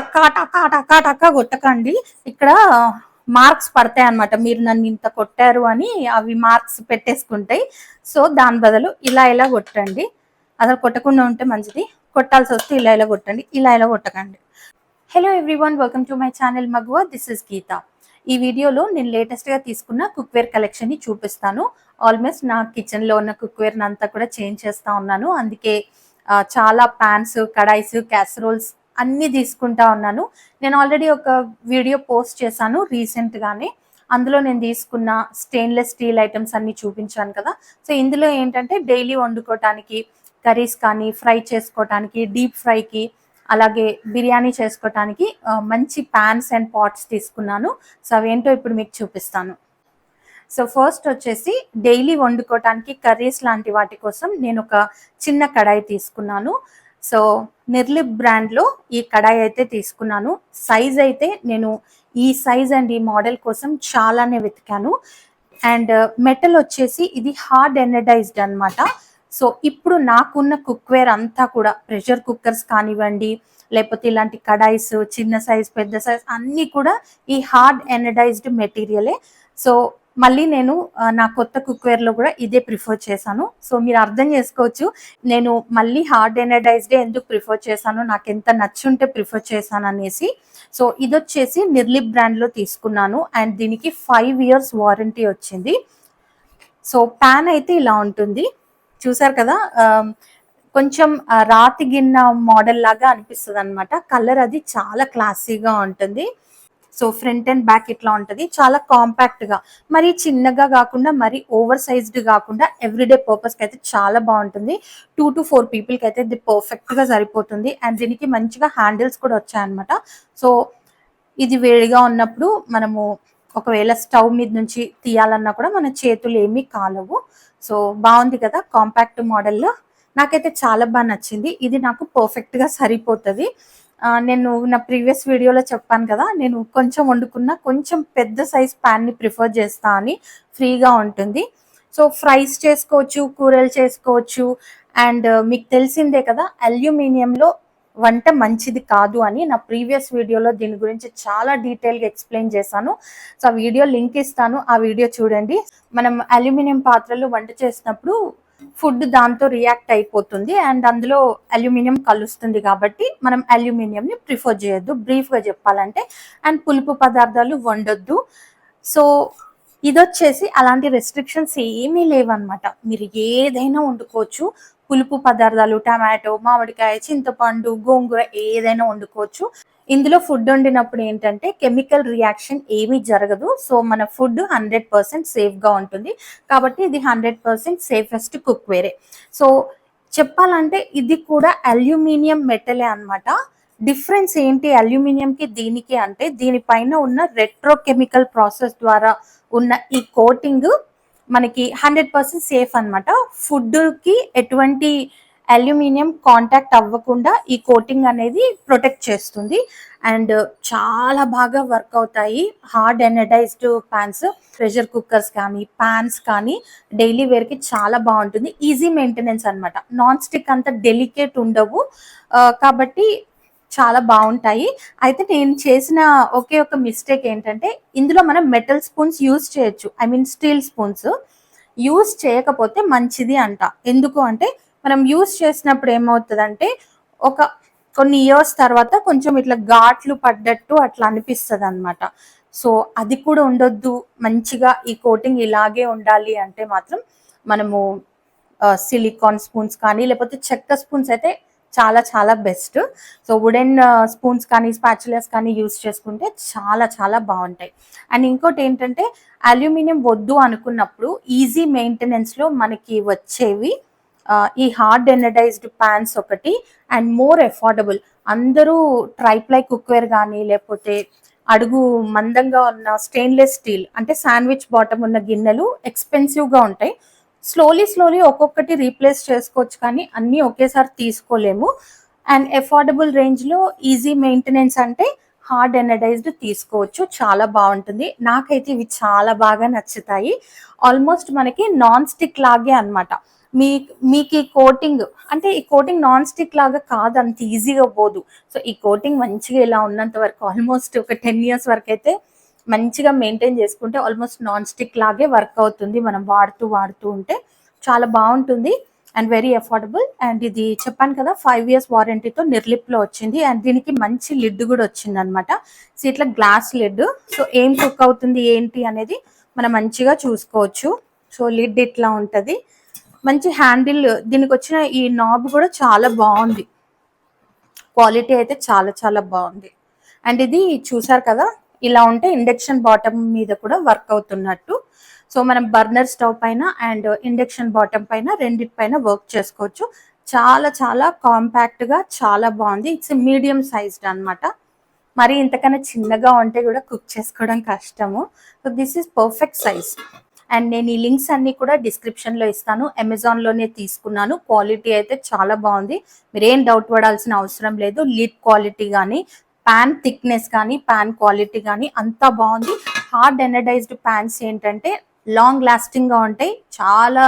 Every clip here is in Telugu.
టక్కా టక్కా టక్కా టక్కా కొట్టకండి. ఇక్కడ మార్క్స్ పడతాయి అన్నమాట. మీరు నన్ను ఇంత కొట్టారు అని అవి మార్క్స్ పెట్టేసుకుంటాయి. సో దాని బదులు ఇలా ఇలా కొట్టండి. అసలు కొట్టకుండా ఉంటే మంచిది. కొట్టాల్సి వస్తే ఇలా ఇలా కొట్టండి. ఇలా ఇలా కొట్టకండి. Hello everyone welcome to my channel Maguva this is Geetha ఈ వీడియోలో నేను లేటెస్ట్గా తీసుకున్న కుక్వేర్ కలెక్షన్ని చూపిస్తాను. ఆల్మోస్ట్ నా కిచెన్లో ఉన్న కుక్వేర్ని అంతా కూడా చేంజ్ చేస్తా ఉన్నాను. అందుకే చాలా ప్యాన్స్ కడాయిస్ క్యాసరోల్స్ అన్నీ తీసుకుంటా ఉన్నాను. నేను ఆల్రెడీ ఒక వీడియో పోస్ట్ చేశాను రీసెంట్గానే అందులో నేను తీసుకున్న స్టెయిన్లెస్ స్టీల్ ఐటమ్స్ అన్ని చూపించాను కదా. సో ఇందులో ఏంటంటే డైలీ వండుకోవటానికి కర్రీస్ కానీ ఫ్రై చేసుకోవటానికి డీప్ ఫ్రైకి అలాగే బిర్యానీ చేసుకోవటానికి మంచి ప్యాన్స్ అండ్ పాట్స్ తీసుకున్నాను. సో అవేంటో ఇప్పుడు మీకు చూపిస్తాను. సో ఫస్ట్ వచ్చేసి డైలీ వండుకోవటానికి కర్రీస్ లాంటి వాటి కోసం నేను ఒక చిన్న కడాయి తీసుకున్నాను. సో నిర్లిప్ బ్రాండ్లో ఈ కడాయి అయితే తీసుకున్నాను. సైజ్ అయితే నేను ఈ సైజ్ అండ్ ఈ మోడల్ కోసం చాలానే వెతికాను. అండ్ మెటల్ వచ్చేసి ఇది హార్డ్ ఎనర్డైజ్డ్ అన్నమాట. సో ఇప్పుడు నాకున్న కుక్వేర్ అంతా కూడా ప్రెషర్ కుక్కర్స్ కానివ్వండి లేకపోతే ఇలాంటి కడాయిస్ చిన్న సైజ్ పెద్ద సైజ్ అన్నీ కూడా ఈ హార్డ్ ఎనర్డైజ్డ్ మెటీరియలే. సో మళ్ళీ నేను నా కొత్త కుక్వేర్లో కూడా ఇదే ప్రిఫర్ చేశాను. సో మీరు అర్థం చేసుకోవచ్చు నేను మళ్ళీ హార్డ్ ఎనర్డైజ్డ్ ఎందుకు ప్రిఫర్ చేశాను నాకు ఎంత నచ్చుంటే ప్రిఫర్ చేశాను అనేసి. సో ఇది వచ్చేసి నిర్లిప్ బ్రాండ్లో తీసుకున్నాను. అండ్ దీనికి ఫైవ్ ఇయర్స్ వారంటీ వచ్చింది. సో ప్యాన్ అయితే ఇలా ఉంటుంది. చూసారు కదా కొంచెం రాతి గిన్నె మోడల్ లాగా అనిపిస్తుంది అనమాట కలర్ అది చాలా క్లాసీగా ఉంటుంది. సో ఫ్రంట్ అండ్ బ్యాక్ ఇట్లా ఉంటుంది? చాలా కాంపాక్ట్గా మరి చిన్నగా కాకుండా మరి ఓవర్ సైజ్డ్ కాకుండా ఎవ్రీడే పర్పస్కి అయితే చాలా బాగుంటుంది. టూ టు ఫోర్ పీపుల్కి అయితే ఇది పర్ఫెక్ట్గా సరిపోతుంది. అండ్ దీనికి మంచిగా హ్యాండిల్స్ కూడా వచ్చాయన్నమాట. సో ఇది వేడిగా ఉన్నప్పుడు మనము ఒకవేళ స్టవ్ మీద నుంచి తీయాలన్నా కూడా మన చేతులు ఏమీ కాలవు. సో బాగుంది కదా కాంపాక్ట్ మోడల్లో నాకైతే చాలా బాగా నచ్చింది. ఇది నాకు పర్ఫెక్ట్గా సరిపోతుంది. నేను నా ప్రీవియస్ వీడియోలో చెప్పాను కదా నేను కొంచెం వండుకున్న కొంచెం పెద్ద సైజ్ ప్యాన్ని ప్రిఫర్ చేస్తా అని ఫ్రీగా ఉంటుంది. సో ఫ్రైస్ చేసుకోవచ్చు కూరలు చేసుకోవచ్చు అండ్ uh, మీకు తెలిసిందే కదా అల్యూమినియంలో వంట మంచిది కాదు అని నా ప్రీవియస్ వీడియోలో దీని గురించి చాలా డీటెయిల్గా ఎక్స్ప్లెయిన్ చేశాను. సో ఆ వీడియో లింక్ ఇస్తాను ఆ వీడియో చూడండి. మనం అల్యూమినియం పాత్రలు వంట చేసినప్పుడు ఫుడ్ దాంతో రియాక్ట్ అయిపోతుంది అండ్ అందులో అల్యూమినియం కలుస్తుంది కాబట్టి మనం అల్యూమినియంని ప్రిఫర్ చేయొద్దు. బ్రీఫ్గా చెప్పాలంటే అండ్ పులుపు పదార్థాలు వండొద్దు. సో ఇది వచ్చేసి అలాంటి రెస్ట్రిక్షన్స్ ఏమీ లేవన్నమాట. మీరు ఏదైనా వండుకోవచ్చు. పులుపు పదార్థాలు టమాటో మామిడికాయ చింతపండు గోంగూర ఏదైనా వండుకోవచ్చు. ఇందులో ఫుడ్ వండినప్పుడు ఏంటంటే కెమికల్ రియాక్షన్ ఏమీ జరగదు. సో మన ఫుడ్ హండ్రెడ్ పర్సెంట్ సేఫ్గా ఉంటుంది. కాబట్టి ఇది hundred percent safest cookware. So చెప్పాలంటే ఇది కూడా అల్యూమినియం మెటలే అన్నమాట. డిఫరెన్స్ ఏంటి అల్యూమినియం కి దీనికి అంటే దీనిపైన ఉన్న రెట్రో కెమికల్ ప్రాసెస్ ద్వారా ఉన్న ఈ కోటింగ్ మనకి హండ్రెడ్ పర్సెంట్ సేఫ్ అనమాట కి ఎటువంటి అల్యూమినియం కాంటాక్ట్ అవ్వకుండా ఈ కోటింగ్ అనేది ప్రొటెక్ట్ చేస్తుంది. అండ్ చాలా బాగా వర్క్ అవుతాయి hard anodized pans pressure cookers కానీ ప్యాన్స్ కానీ డైలీ వేర్కి చాలా బాగుంటుంది. ఈజీ మెయింటెనెన్స్ అన్నమాట. నాన్ స్టిక్ అంత డెలికేట్ ఉండవు. Uh, కాబట్టి చాలా బాగుంటాయి. అయితే నేను చేసిన ఒకే ఒక మిస్టేక్ ఏంటంటే ఇందులో మనం మెటల్ స్పూన్స్ యూజ్ చేయొచ్చు. I mean steel spoons use చేయకపోతే మంచిది అంట. ఎందుకు అంటే మనం యూజ్ చేసినప్పుడు ఏమవుతుందంటే ఒక కొన్ని ఇయర్స్ తర్వాత కొంచెం ఇట్లా ఘాట్లు పడ్డట్టు అట్లా అనిపిస్తుంది అనమాట సో అది కూడా ఉండొద్దు. మంచిగా ఈ కోటింగ్ ఇలాగే ఉండాలి అంటే మాత్రం మనము సిలికాన్ స్పూన్స్ కానీ లేకపోతే చెక్క స్పూన్స్ అయితే చాలా చాలా బెస్ట్ సో వుడెన్ స్పూన్స్ కానీ స్పాచులర్స్ కానీ యూస్ చేసుకుంటే చాలా చాలా బాగుంటాయి. అండ్ ఇంకోటి ఏంటంటే అల్యూమినియం వద్దు అనుకున్నప్పుడు ఈజీ మెయింటెనెన్స్లో మనకి వచ్చేవి uh, ఈ హార్డ్ ఎనర్డైజ్డ్ ప్యాన్స్ ఒకటి అండ్ మోర్ అఫోర్డబుల్ అందరూ ట్రైప్లై కుక్వేర్ కానీ లేకపోతే అడుగు మందంగా ఉన్న స్టెయిన్లెస్ స్టీల్ అంటే శాండ్విచ్ బాటమ్ ఉన్న గిన్నెలు ఎక్స్పెన్సివ్గా ఉంటాయి. స్లోలీ స్లోలీ ఒక్కొక్కటి రీప్లేస్ చేసుకోవచ్చు కానీ అన్నీ ఒకేసారి తీసుకోలేము. అండ్ అఫోర్డబుల్ రేంజ్లో ఈజీ మెయింటెనెన్స్ అంటే హార్డ్ ఎనర్డైజ్డ్ తీసుకోవచ్చు. చాలా బాగుంటుంది. నాకైతే ఇవి చాలా బాగా నచ్చుతాయి. ఆల్మోస్ట్ మనకి నాన్ స్టిక్ లాగే అన్నమాట. మీ మీకు ఈ కోటింగ్ అంటే ఈ కోటింగ్ నాన్ స్టిక్ లాగా కాదు అంత ఈజీగా పోదు. సో ఈ కోటింగ్ మంచిగా ఇలా ఉన్నంత వరకు ఆల్మోస్ట్ ఒక టెన్ ఇయర్స్ వరకు అయితే మంచిగా మెయింటైన్ చేసుకుంటే ఆల్మోస్ట్ నాన్ స్టిక్ లాగే వర్క్ అవుతుంది. మనం వాడుతూ వాడుతూ ఉంటే చాలా బాగుంటుంది అండ్ వెరీ అఫోర్డబుల్ అండ్ ఇది చెప్పాను కదా ఫైవ్ ఇయర్స్ వారంటీతో నిర్లిప్లో వచ్చింది. అండ్ దీనికి మంచి లిడ్ కూడా వచ్చింది అనమాట సో ఇట్లా గ్లాస్ లిడ్ సో ఏం కుక్ అవుతుంది ఏంటి అనేది మనం మంచిగా చూసుకోవచ్చు. సో లిడ్ ఇట్లా ఉంటుంది. మంచి హ్యాండిల్ దీనికి వచ్చిన ఈ నాబ్ కూడా చాలా బాగుంది. క్వాలిటీ అయితే చాలా చాలా బాగుంది. అండ్ ఇది చూసారు కదా ఇలా ఉంటే ఇండక్షన్ బాటమ్ మీద కూడా వర్క్ అవుతున్నట్టు. సో మనం బర్నర్ స్టవ్ పైన అండ్ ఇండక్షన్ బాటమ్ పైన రెండిటి పైన వర్క్ చేసుకోవచ్చు. చాలా చాలా కాంపాక్ట్గా చాలా బాగుంది. ఇట్స్ మీడియం సైజ్డ్ అన్నమాట. మరి ఇంతకన్నా చిన్నగా ఉంటే కూడా కుక్ చేసుకోవడం కష్టము. So this is perfect size. And నేను ఈ లింక్స్ అన్ని కూడా డిస్క్రిప్షన్లో ఇస్తాను. అమెజాన్లోనే తీసుకున్నాను. క్వాలిటీ అయితే చాలా బాగుంది. మీరు ఏం డౌట్ పడాల్సిన అవసరం లేదు. లిడ్ క్వాలిటీ కానీ ప్యాన్ థిక్నెస్ కానీ ప్యాన్ క్వాలిటీ కానీ అంతా బాగుంది. హార్డ్ ఎనడైజ్డ్ ప్యాన్స్ ఏంటంటే లాంగ్ లాస్టింగ్గా ఉంటాయి. చాలా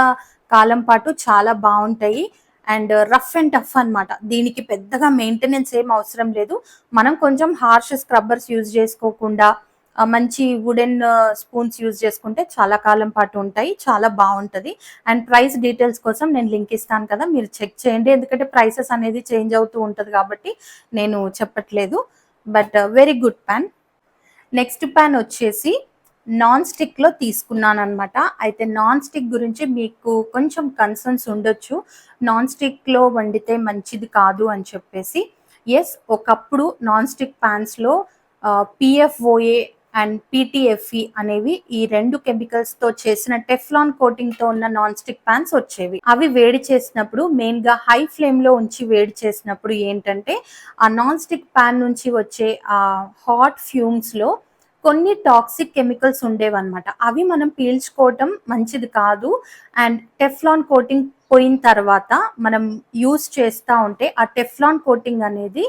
కాలం పాటు చాలా బాగుంటాయి. అండ్ రఫ్ అండ్ టఫ్ అన్నమాట. దీనికి పెద్దగా మెయింటెనెన్స్ ఏం అవసరం లేదు. మనం కొంచెం హార్ష్ స్క్రబ్బర్స్ యూజ్ చేసుకోకుండా మంచి వుడెన్ స్పూన్స్ యూజ్ చేసుకుంటే చాలా కాలం పాటు ఉంటాయి. చాలా బాగుంటుంది. అండ్ ప్రైస్ డీటెయిల్స్ కోసం నేను లింక్ ఇస్తాను కదా మీరు చెక్ చేయండి. ఎందుకంటే ప్రైసెస్ అనేది చేంజ్ అవుతూ ఉంటుంది కాబట్టి నేను చెప్పట్లేదు. But very good pan next pan వచ్చేసి నాన్ స్టిక్లో తీసుకున్నాను అనమాట అయితే నాన్ స్టిక్ గురించి మీకు కొంచెం కన్సర్న్స్ ఉండొచ్చు. నాన్ స్టిక్లో వండితే మంచిది కాదు అని చెప్పేసి ఎస్ ఒకప్పుడు నాన్ స్టిక్ ప్యాన్స్లో పిఎఫ్ఓఏ అండ్ పిటిఎఫ్ఈ అనేవి ఈ రెండు కెమికల్స్తో చేసిన టెఫ్లాన్ కోటింగ్తో ఉన్న నాన్ స్టిక్ ప్యాన్స్ వచ్చేవి. అవి వేడి చేసినప్పుడు మెయిన్గా హై ఫ్లేమ్లో ఉంచి వేడి చేసినప్పుడు ఏంటంటే ఆ నాన్ స్టిక్ ప్యాన్ నుంచి వచ్చే ఆ హాట్ ఫ్యూమ్స్లో కొన్ని టాక్సిక్ కెమికల్స్ ఉండేవన్నమాట. అవి మనం పీల్చుకోవటం మంచిది కాదు. అండ్ టెఫ్లాన్ కోటింగ్ పోయిన తర్వాత మనం యూస్ చేస్తూ ఉంటే ఆ టెఫ్లాన్ కోటింగ్ అనేది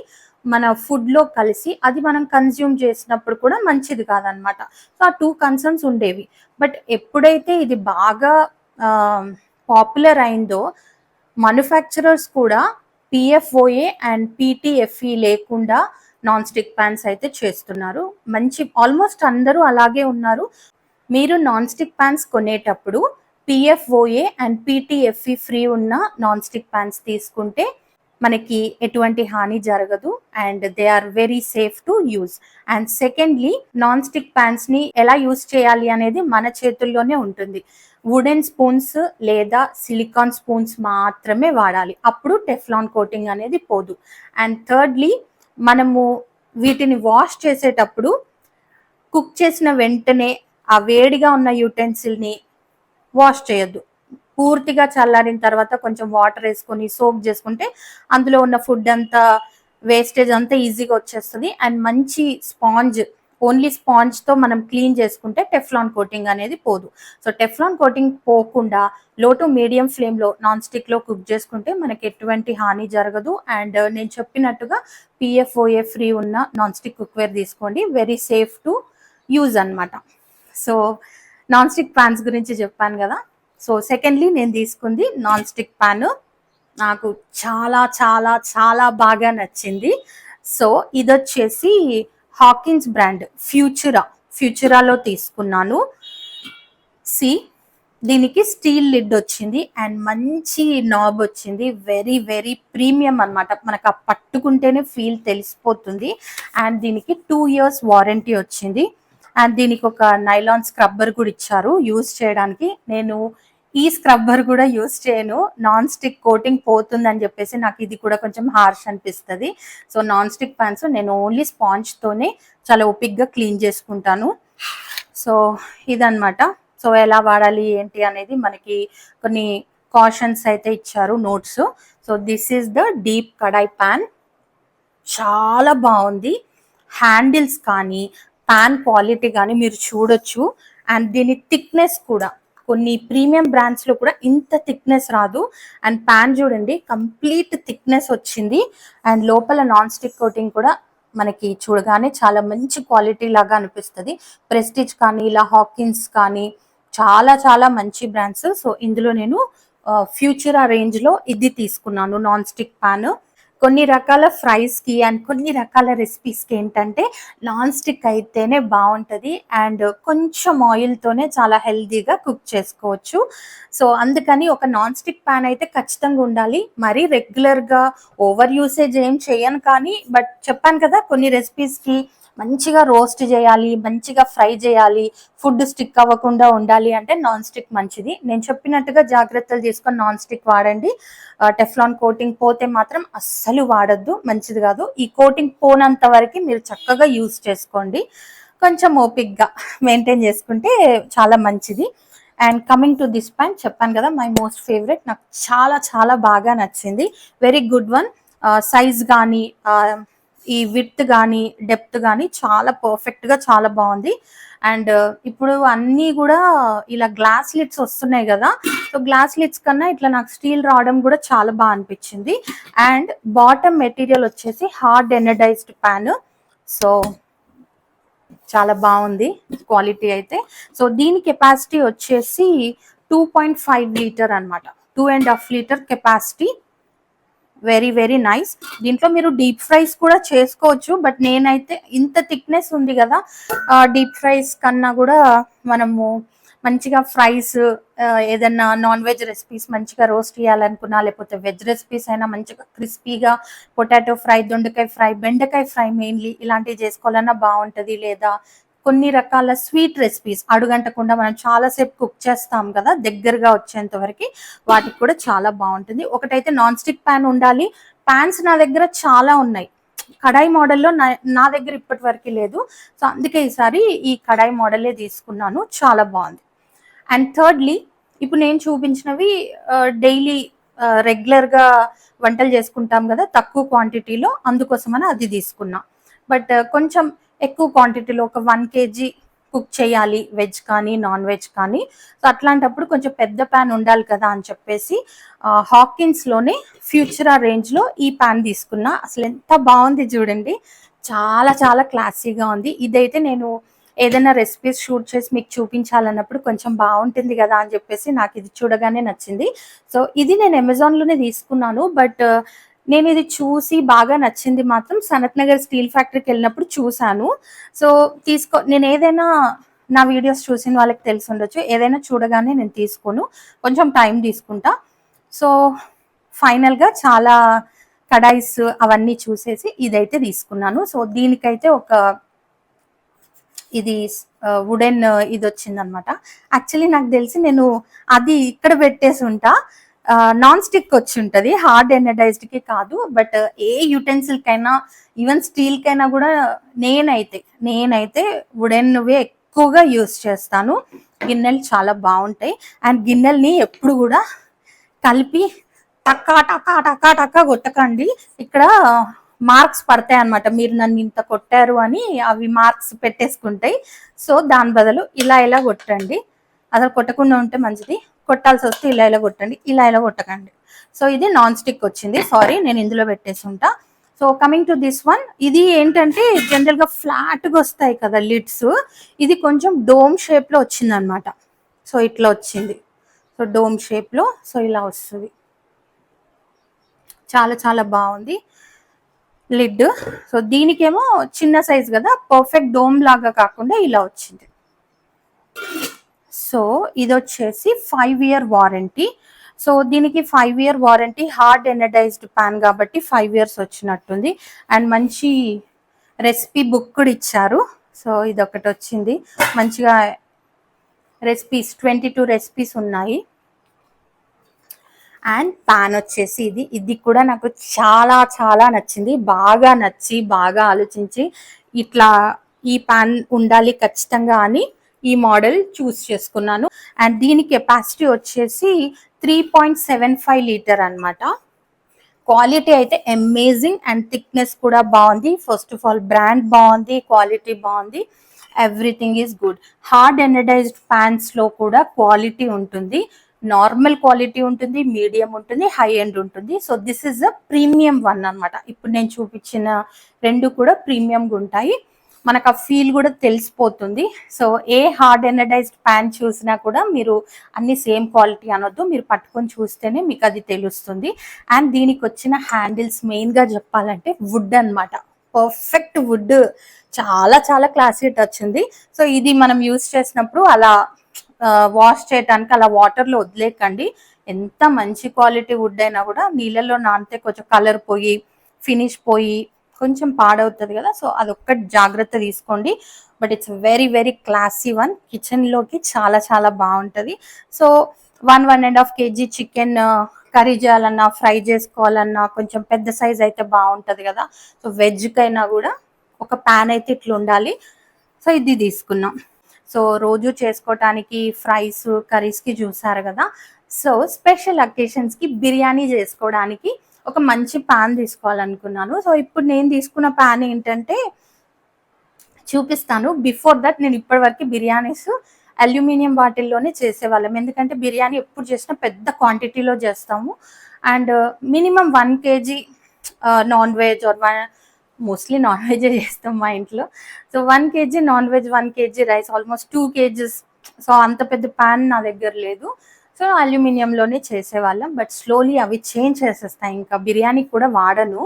మన ఫుడ్లో కలిసి అది మనం కన్జ్యూమ్ చేసినప్పుడు కూడా మంచిది కాదనమాట సో ఆ టూ కన్సర్న్స్ ఉండేవి. బట్ ఎప్పుడైతే ఇది బాగా పాపులర్ అయిందో మ్యానుఫ్యాక్చరర్స్ కూడా పిఎఫ్ఓఏ అండ్ పీటీఎఫ్ఈ లేకుండా నాన్ స్టిక్ ప్యాన్స్ అయితే చేస్తున్నారు. మంచి ఆల్మోస్ట్ అందరూ అలాగే ఉన్నారు. మీరు నాన్ స్టిక్ ప్యాన్స్ కొనేటప్పుడు పిఎఫ్ఓఏ అండ్ పీటీఎఫ్ఈ ఫ్రీ ఉన్న నాన్ స్టిక్ ప్యాన్స్ తీసుకుంటే మనకి ఎటువంటి హాని జరగదు and they are very safe to use and secondly non stick ప్యాన్స్ని ఎలా యూజ్ చేయాలి అనేది మన చేతుల్లోనే ఉంటుంది. వుడెన్ స్పూన్స్ లేదా సిలికాన్ స్పూన్స్ మాత్రమే వాడాలి. అప్పుడు టెఫ్లాన్ కోటింగ్ అనేది పోదు. అండ్ థర్డ్లీ మనము వీటిని వాష్ చేసేటప్పుడు కుక్ చేసిన వెంటనే ఆ వేడిగా ఉన్న యూటెన్సిల్ని వాష్ చేయొద్దు. పూర్తిగా చల్లారిన తర్వాత కొంచెం వాటర్ వేసుకొని సోక్ చేసుకుంటే అందులో ఉన్న ఫుడ్ అంతా వేస్టేజ్ అంతా ఈజీగా వచ్చేస్తుంది. అండ్ మంచి స్పాంజ్ ఓన్లీ స్పాంజ్తో మనం క్లీన్ చేసుకుంటే టెఫ్లాన్ కోటింగ్ అనేది పోదు. సో టెఫ్లాన్ కోటింగ్ పోకుండా లో టు మీడియం ఫ్లేమ్లో నాన్ స్టిక్లో కుక్ చేసుకుంటే మనకి ఎటువంటి హాని జరగదు. అండ్ నేను చెప్పినట్టుగా పిఎఫ్ఓఏ ఫ్రీ ఉన్న నాన్ స్టిక్ కుక్వేర్ తీసుకోండి. వెరీ సేఫ్ టు యూజ్ అన్నమాట. సో నాన్ స్టిక్ ప్యాన్స్ గురించి చెప్పాను కదా. సో సెకండ్లీ నేను తీసుకుంది నాన్ స్టిక్ ప్యాన్. నాకు చాలా చాలా చాలా బాగా నచ్చింది. సో ఇది వచ్చేసి హాకిన్స్ బ్రాండ్ ఫ్యూచరా. ఫ్యూచరాలో తీసుకున్నాను. సి దీనికి స్టీల్ లిడ్ వచ్చింది అండ్ మంచి నాబ్ వచ్చింది. వెరీ వెరీ ప్రీమియం అన్నమాట. మనకు ఆ పట్టుకుంటేనే ఫీల్ తెలిసిపోతుంది. అండ్ దీనికి టూ ఇయర్స్ వారంటీ వచ్చింది. అండ్ దీనికి ఒక నైలాన్ స్క్రబ్బర్ కూడా ఇచ్చారు. యూస్ చేయడానికి నేను ఈ స్క్రబ్బర్ కూడా యూస్ చేయను. నాన్ స్టిక్ కోటింగ్ పోతుంది అని చెప్పేసి నాకు ఇది కూడా కొంచెం హార్ష్ అనిపిస్తుంది. సో నాన్ స్టిక్ ప్యాన్స్ నేను ఓన్లీ స్పాంజ్ తోనే చాలా ఓపిక్గా క్లీన్ చేసుకుంటాను. సో ఇదనమాట సో ఎలా వాడాలి ఏంటి అనేది మనకి కొన్ని కాషన్స్ అయితే ఇచ్చారు notes. So this is the deep kadai pan. చాలా బాగుంది. హ్యాండిల్స్ కానీ ప్యాన్ క్వాలిటీ కానీ మీరు చూడొచ్చు. అండ్ దీని థిక్నెస్ కూడా. కొన్ని ప్రీమియం బ్రాండ్స్లో కూడా ఇంత థిక్నెస్ రాదు. అండ్ ప్యాన్ చూడండి కంప్లీట్ థిక్నెస్ వచ్చింది. అండ్ లోపల నాన్ స్టిక్ కోటింగ్ కూడా మనకి చూడగానే చాలా మంచి క్వాలిటీ లాగా అనిపిస్తుంది. ప్రెస్టిజ్ కానీ ఇలా హాకిన్స్ కానీ చాలా చాలా మంచి బ్రాండ్స్ సో ఇందులో నేను ఫ్యూచర్ ఆ రేంజ్లో ఇది తీసుకున్నాను నాన్ స్టిక్ పాన్ కొన్ని రకాల ఫ్రైస్కి అండ్ కొన్ని రకాల రెసిపీస్కి ఏంటంటే నాన్ స్టిక్ అయితేనే బాగుంటది అండ్ కొంచెం ఆయిల్ తోనే చాలా హెల్దీగా కుక్ చేసుకోవచ్చు. సో అందుకని ఒక నాన్ స్టిక్ పాన్ అయితే ఖచ్చితంగా ఉండాలి. మరీ రెగ్యులర్గా ఓవర్ యూసేజ్ ఏం చేయను కానీ బట్ చెప్పాను కదా కొన్ని రెసిపీస్కి మంచిగా రోస్ట్ చేయాలి మంచిగా ఫ్రై చేయాలి ఫుడ్ స్టిక్ అవ్వకుండా ఉండాలి అంటే నాన్ స్టిక్ మంచిది. నేను చెప్పినట్టుగా జాగ్రత్తలు తీసుకొని నాన్ స్టిక్ వాడండి. టెఫ్లాన్ కోటింగ్ పోతే మాత్రం అస్సలు వాడద్దు మంచిది కాదు. ఈ కోటింగ్ పోనంత వరకు మీరు చక్కగా యూస్ చేసుకోండి. కొంచెం ఓపిక్గా మెయింటైన్ చేసుకుంటే చాలా మంచిది. And coming to this point చెప్పాను కదా మై మోస్ట్ ఫేవరెట్ నాకు చాలా చాలా బాగా నచ్చింది. Very good one. సైజ్ కానీ ఈ విత్ కానీ డెప్త్ కానీ చాలా పర్ఫెక్ట్గా చాలా బాగుంది. అండ్ uh, ఇప్పుడు అన్నీ కూడా ఇలా గ్లాస్ లిడ్స్ వస్తున్నాయి కదా సో గ్లాస్ లిడ్స్ కన్నా ఇట్లా నాకు స్టీల్ రావడం కూడా చాలా బాగా అనిపించింది. అండ్ బాటమ్ మెటీరియల్ వచ్చేసి హార్డ్ ఎనర్డైజ్డ్ ప్యాన్ సో చాలా బాగుంది క్వాలిటీ అయితే. సో దీని కెపాసిటీ వచ్చేసి టూ పాయింట్ ఫైవ్ లీటర్ అనమాట two and half litre capacity very very nice. దీంట్లో మీరు డీప్ ఫ్రైస్ కూడా చేసుకోవచ్చు బట్ నేనైతే ఇంత థిక్నెస్ ఉంది కదా డీప్ ఫ్రైస్ కన్నా కూడా మనము మంచిగా ఫ్రైస్ ఏదన్నా నాన్ వెజ్ రెసిపీస్ మంచిగా రోస్ట్ చేయాలనుకున్నా లేకపోతే వెజ్ రెసిపీస్ అయినా మంచిగా క్రిస్పీగా పొటాటో ఫ్రై దొండకాయ ఫ్రై బెండకాయ ఫ్రై మెయిన్లీ ఇలాంటివి చేసుకోవాలన్నా బాగుంటుంది లేదా కొన్ని రకాల స్వీట్ రెసిపీస్ అడుగంటకుండా మనం చాలాసేపు కుక్ చేస్తాం కదా దగ్గరగా వచ్చేంత వరకు వాటికి కూడా చాలా బాగుంటుంది. ఒకటైతే నాన్ స్టిక్ ప్యాన్ ఉండాలి. ప్యాన్స్ నా దగ్గర చాలా ఉన్నాయి. కడాయి మోడల్లో నా నా దగ్గర ఇప్పటి వరకు లేదు. సో అందుకే ఈసారి ఈ కడాయి మోడలే తీసుకున్నాను. చాలా బాగుంది. అండ్ థర్డ్లీ ఇప్పుడు నేను చూపించినవి డైలీ రెగ్యులర్గా వంటలు చేసుకుంటాం కదా తక్కువ క్వాంటిటీలో అందుకోసమని అది తీసుకున్నా. బట్ కొంచెం ఎక్కువ క్వాంటిటీలో ఒక వన్ కేజీ కుక్ చేయాలి వెజ్ కానీ నాన్ వెజ్ కానీ. సో అట్లాంటప్పుడు కొంచెం పెద్ద ప్యాన్ ఉండాలి కదా అని చెప్పేసి హాకిన్స్లోనే ఫ్యూచరా రేంజ్లో ఈ ప్యాన్ తీసుకున్నా. అసలు ఎంత బాగుంది చూడండి. చాలా చాలా క్లాసీగా ఉంది. ఇదైతే నేను ఏదైనా రెసిపీస్ షూట్ చేసి మీకు చూపించాలన్నప్పుడు కొంచెం బాగుంటుంది కదా అని చెప్పేసి నాకు ఇది చూడగానే నచ్చింది. సో ఇది నేను అమెజాన్లోనే తీసుకున్నాను. బట్ నేను ఇది చూసి బాగా నచ్చింది మాత్రం సనత్ నగర్ స్టీల్ ఫ్యాక్టరీకి వెళ్ళినప్పుడు చూశాను. సో తీసుకో నేను ఏదైనా నా వీడియోస్ చూసిన వాళ్ళకి తెలిసి ఉండొచ్చు. ఏదైనా చూడగానే నేను తీసుకోను. కొంచెం టైం తీసుకుంటా. సో ఫైనల్గా చాలా కడాయిస్ అవన్నీ చూసేసి ఇదైతే తీసుకున్నాను. సో దీనికైతే ఒక ఇది వుడెన్ ఇది వచ్చిందనమాట యాక్చువల్లీ నాకు తెలిసి నేను అది ఇక్కడ పెట్టేసి ఉంటా. నాన్ స్టిక్ వచ్చి ఉంటుంది. హార్డ్ ఎనర్డైజ్డ్కి కాదు బట్ ఏ యుటెన్సిల్ కైనా ఈవెన్ స్టీల్ కైనా కూడా నేనైతే నేనైతే వుడెన్వే ఎక్కువగా యూస్ చేస్తాను. గిన్నెలు చాలా బాగుంటాయి. అండ్ గిన్నెల్ని ఎప్పుడు కూడా కలిపి టక్కా టక్కా టక్కా టక్కా కొట్టకండి. ఇక్కడ మార్క్స్ పడతాయి అనమాట మీరు నన్ను ఇంత కొట్టారు అని అవి మార్క్స్ పెట్టేసుకుంటాయి. సో దాని బదులు ఇలా ఇలా కొట్టండి. అసలు కొట్టకుండా ఉంటే మంచిది. కొట్టాల్సి వస్తే ఇలా ఇలా కొట్టండి ఇలా ఇలా కొట్టకండి. సో ఇది నాన్ స్టిక్ వచ్చింది. సారీ నేను ఇందులో పెట్టేసి ఉంటా. So coming to this one ఇది ఏంటంటే జనరల్గా ఫ్లాట్గా వస్తాయి కదా లిడ్స్ ఇది కొంచెం డోమ్ షేప్లో వచ్చింది అనమాట సో ఇట్లా వచ్చింది. సో డోమ్ షేప్లో సో ఇలా వస్తుంది. చాలా చాలా బాగుంది లిడ్ సో దీనికేమో చిన్న సైజ్ కదా పర్ఫెక్ట్ డోమ్ లాగా కాకుండా ఇలా వచ్చింది. సో ఇది వచ్చేసి ఫైవ్ ఇయర్ వారంటీ సో దీనికి five year warranty hard anodized pan కాబట్టి ఫైవ్ ఇయర్స్ వచ్చినట్టుంది. అండ్ మంచి రెసిపీ బుక్ కూడా ఇచ్చారు. సో ఇది ఒకటి వచ్చింది. మంచిగా రెసిపీస్ ట్వంటీ టూ రెసిపీస్ ఉన్నాయి. అండ్ ప్యాన్ వచ్చేసి ఇది. ఇది కూడా నాకు చాలా చాలా నచ్చింది. బాగా నచ్చి బాగా ఆలోచించి ఇట్లా ఈ ప్యాన్ ఉండాలి ఖచ్చితంగా అని ఈ మోడల్ చూస్ చేసుకున్నాను. అండ్ దీని కెపాసిటీ వచ్చేసి three point seven five litre అనమాట క్వాలిటీ అయితే అమేజింగ్ అండ్ థిక్నెస్ కూడా బాగుంది. ఫస్ట్ ఆఫ్ ఆల్ బ్రాండ్ బాగుంది క్వాలిటీ బాగుంది. Everything is good hard anodized ప్యాన్స్లో కూడా క్వాలిటీ ఉంటుంది. నార్మల్ క్వాలిటీ ఉంటుంది మీడియం ఉంటుంది హై ఎండ్ ఉంటుంది. So this is a premium one అనమాట ఇప్పుడు నేను చూపించిన రెండు కూడా ప్రీమియంగా ఉంటాయి. మనకు ఆ ఫీల్ కూడా తెలిసిపోతుంది. So a hard anodized pan చూసినా కూడా మీరు అన్ని సేమ్ క్వాలిటీ అనొద్దు. మీరు పట్టుకొని చూస్తేనే మీకు అది తెలుస్తుంది. అండ్ దీనికి వచ్చిన హ్యాండిల్స్ మెయిన్గా చెప్పాలంటే వుడ్ అన్నమాట. పర్ఫెక్ట్ వుడ్ చాలా చాలా క్లాసీ వచ్చింది సో ఇది మనం యూస్ చేసినప్పుడు అలా వాష్ చేయడానికి అలా వాటర్లో వదిలేకండి. ఎంత మంచి క్వాలిటీ వుడ్ అయినా కూడా నీళ్ళలో నానితే కొంచెం కలర్ పోయి ఫినిష్ పోయి కొంచెం పాడవుతుంది కదా సో అదొక్కటి జాగ్రత్త తీసుకోండి. But it's very very classy one కిచెన్లోకి చాలా చాలా బాగుంటుంది. So one one and half kg chicken curry చేయాలన్నా ఫ్రై చేసుకోవాలన్నా కొంచెం పెద్ద సైజ్ అయితే బాగుంటుంది కదా. సో వెజ్కైనా కూడా ఒక ప్యాన్ అయితే ఇట్లా ఉండాలి. సో ఇది తీసుకున్నాం. సో రోజు చేసుకోవటానికి ఫ్రైస్ కర్రీస్కి చూసారు కదా. సో స్పెషల్ అకేషన్స్కి బిర్యానీ చేసుకోవడానికి ఒక మంచి ప్యాన్ తీసుకోవాలనుకున్నాను. సో ఇప్పుడు నేను తీసుకున్న ప్యాన్ ఏంటంటే చూపిస్తాను. బిఫోర్ దట్ నేను ఇప్పటివరకు బిర్యానీస్ అల్యూమినియం బాటిల్లోనే చేసేవాళ్ళం. ఎందుకంటే బిర్యానీ ఎప్పుడు చేసినా పెద్ద క్వాంటిటీలో చేస్తాము. And minimum one kg non veg or one mostly non veg చేస్తాం మా ఇంట్లో. So one kg non veg one kg rice almost two kgs so అంత పెద్ద ప్యాన్ నా దగ్గర లేదు. సో అల్యూమినియంలోనే చేసేవాళ్ళం బట్ స్లోలీ అవి చేంజ్ చేసేస్తాయి. ఇంకా బిర్యానీ కూడా వాడను.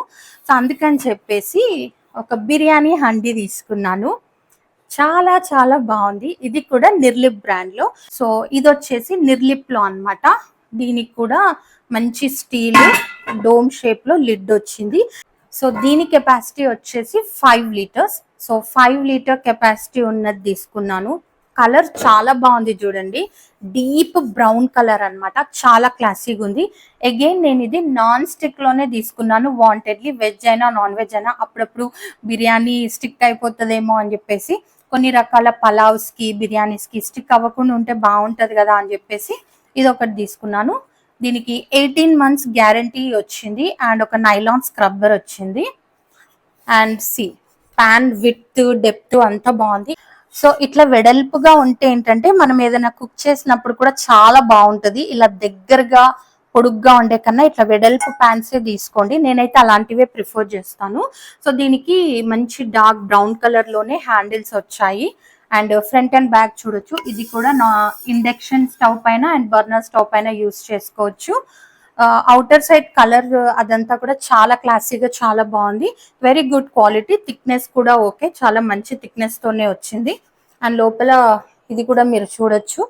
సో అందుకని చెప్పేసి ఒక బిర్యానీ హండీ తీసుకున్నాను. చాలా చాలా బాగుంది. ఇది కూడా నిర్లిప్ బ్రాండ్లో. సో ఇది వచ్చేసి నిర్లిప్లో అన్నమాట. దీనికి కూడా మంచి స్టీల్ డోమ్ షేప్లో లిడ్ వచ్చింది. సో దీని కెపాసిటీ వచ్చేసి five litres. So five litre capacity ఉన్నది తీసుకున్నాను. కలర్ చాలా బాగుంది చూడండి. డీప్ బ్రౌన్ కలర్ అన్నమాట. చాలా క్లాసీగా ఉంది. అగైన్ నేను ఇది నాన్ స్టిక్లోనే తీసుకున్నాను. వాంటెడ్లీ వెజ్ అయినా నాన్ వెజ్ అయినా అప్పుడప్పుడు బిర్యానీ స్టిక్ అయిపోతుందేమో అని చెప్పేసి కొన్ని రకాల పలావ్స్కి బిర్యానీస్కి స్టిక్ అవ్వకుండా ఉంటే బాగుంటది కదా అని చెప్పేసి ఇది ఒకటి తీసుకున్నాను. దీనికి ఎయిటీన్ మంత్స్ గ్యారంటీ వచ్చింది. అండ్ ఒక నైలాన్ స్క్రబ్బర్ వచ్చింది. And C pan with depth అంతా బాగుంది. సో ఇట్లా వెడల్పుగా ఉంటే ఏంటంటే మనం ఏదైనా కుక్ చేసినప్పుడు కూడా చాలా బాగుంటుంది. ఇలా దగ్గరగా పొడుగ్గా ఉండే కన్నా ఇట్లా వెడల్పు ప్యాంట్సే తీసుకోండి. నేనైతే అలాంటివే ప్రిఫర్ చేస్తాను. సో దీనికి మంచి డార్క్ బ్రౌన్ కలర్లోనే హ్యాండిల్స్ వచ్చాయి. అండ్ ఫ్రంట్ అండ్ బ్యాక్ చూడొచ్చు. ఇది కూడా నా ఇండక్షన్ స్టవ్ పైన అండ్ బర్నర్ స్టవ్ పైన యూస్ చేసుకోవచ్చు. అవుటర్ సైడ్ కలర్ అదంతా కూడా చాలా క్లాసీగా చాలా బాగుంది. వెరీ గుడ్ క్వాలిటీ థిక్నెస్ కూడా ఓకే చాలా మంచి థిక్నెస్ తోనే వచ్చింది. అండ్ లోపల ఇది కూడా మీరు చూడొచ్చు.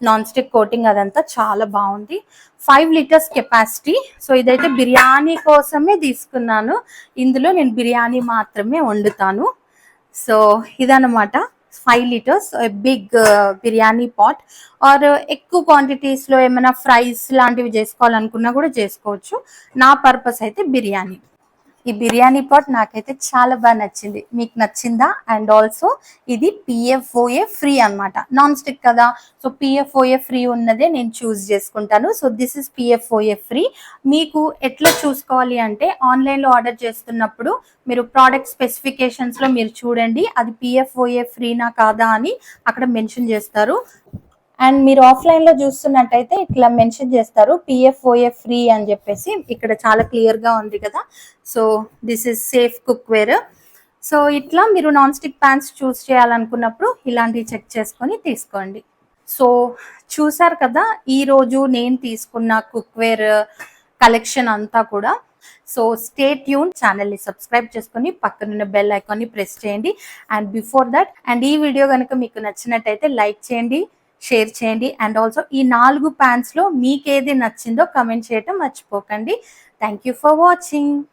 నాన్ స్టిక్ కోటింగ్ అదంతా చాలా బాగుంది. ఫైవ్ లీటర్స్ కెపాసిటీ సో ఇదైతే బిర్యానీ కోసమే తీసుకున్నాను. ఇందులో నేను బిర్యానీ మాత్రమే వండుతాను. సో ఇదన్నమాట. Five litres big biryani pot or uh, ఎక్కువ క్వాంటిటీస్లో ఏమైనా ఫ్రైస్ లాంటివి చేసుకోవాలనుకున్నా కూడా చేసుకోవచ్చు. నా పర్పస్ అయితే బిర్యానీ. ఈ బిర్యానీ పాట్ నాకైతే చాలా బాగా నచ్చింది. మీకు నచ్చిందా? అండ్ ఆల్సో ఇది పిఎఫ్ఓఏ ఫ్రీ అన్నమాట. నాన్ స్టిక్ కదా. సో పిఎఫ్ఓఏ ఫ్రీ ఉన్నదే నేను చూస్ చేసుకుంటాను. So this is PFOA free. మీకు ఎట్లా చూసుకోవాలి అంటే ఆన్లైన్లో ఆర్డర్ చేస్తున్నప్పుడు మీరు ప్రోడక్ట్ స్పెసిఫికేషన్స్లో మీరు చూడండి. అది పిఎఫ్ఓఏ ఫ్రీనా కాదా అని అక్కడ మెన్షన్ చేస్తారు. అండ్ మీరు ఆఫ్లైన్లో చూస్తున్నట్టయితే ఇట్లా మెన్షన్ చేస్తారు పిఎఫ్ఓఏ ఫ్రీ అని చెప్పేసి. ఇక్కడ చాలా క్లియర్గా ఉంది కదా. So this is safe cookware so ఇట్లా మీరు నాన్ స్టిక్ ప్యాన్స్ చూస్ చేయాలనుకున్నప్పుడు ఇలాంటివి చెక్ చేసుకొని తీసుకోండి. సో చూసారు కదా ఈ రోజు నేను తీసుకున్న కుక్ వేర్ కలెక్షన్ అంతా కూడా. సో స్టే ట్యూన్ ఛానల్ని సబ్స్క్రైబ్ చేసుకొని పక్కనున్న బెల్ ఐకాన్ని ప్రెస్ చేయండి. అండ్ బిఫోర్ దట్ అండ్ ఈ వీడియో కనుక మీకు నచ్చినట్టయితే లైక్ చేయండి. షేర్ చేయండి. అండ్ ఆల్సో ఈ నాలుగు ప్యాన్స్లో మీకు ఏది నచ్చిందో కమెంట్ చేయటం మర్చిపోకండి. Thank you for watching.